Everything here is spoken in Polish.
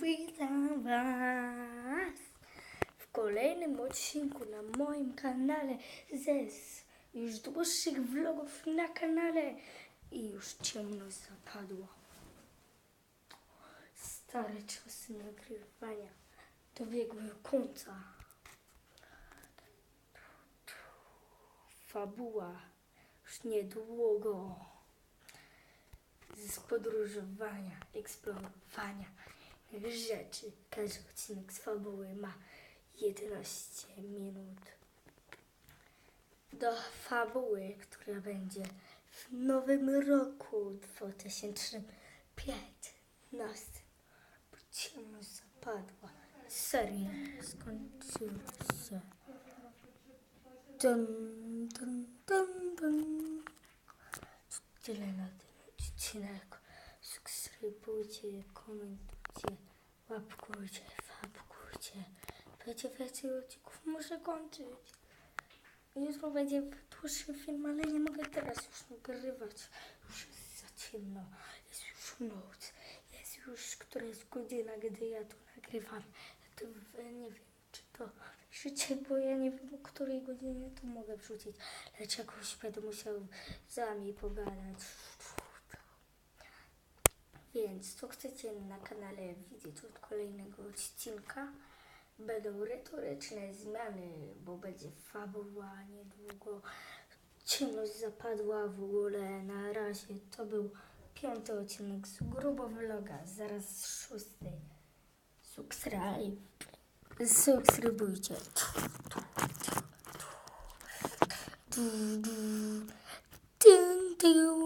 Witam Was w kolejnym odcinku na moim kanale ze z już dłuższych vlogów na kanale i już ciemno zapadło. Stare czasy nagrywania dobiegły końca. Fabuła już niedługo z podróżowania, eksplorowania rzeczy. Każdy odcinek z fabuły ma 11 minut. Do fabuły, która będzie w nowym roku 2015. Bo ciemność zapadła. Seria skończyła się. Dun, dun, dun, dun. Tyle na ten odcinek. Subskrybujcie, komentujcie, łapkujcie, fabkujcie. Będzie więcej odcinków, muszę kończyć. Jutro będzie dłuższy film, ale nie mogę teraz już nagrywać. Już jest za ciemno, jest już noc, jest już któraś godzina, gdy ja to nagrywam. To nie wiem, czy to życie, bo ja nie wiem, o której godzinie to mogę wrzucić. Lecz jakoś będę musiał z wami pogadać. Więc co chcecie na kanale widzieć od kolejnego odcinka? Będą retoryczne zmiany, bo będzie fabuła niedługo. Ciemność zapadła w ogóle. Na razie to był piąty odcinek z grubo vloga, zaraz szósty. Subskryb. Subskrybujcie. Du.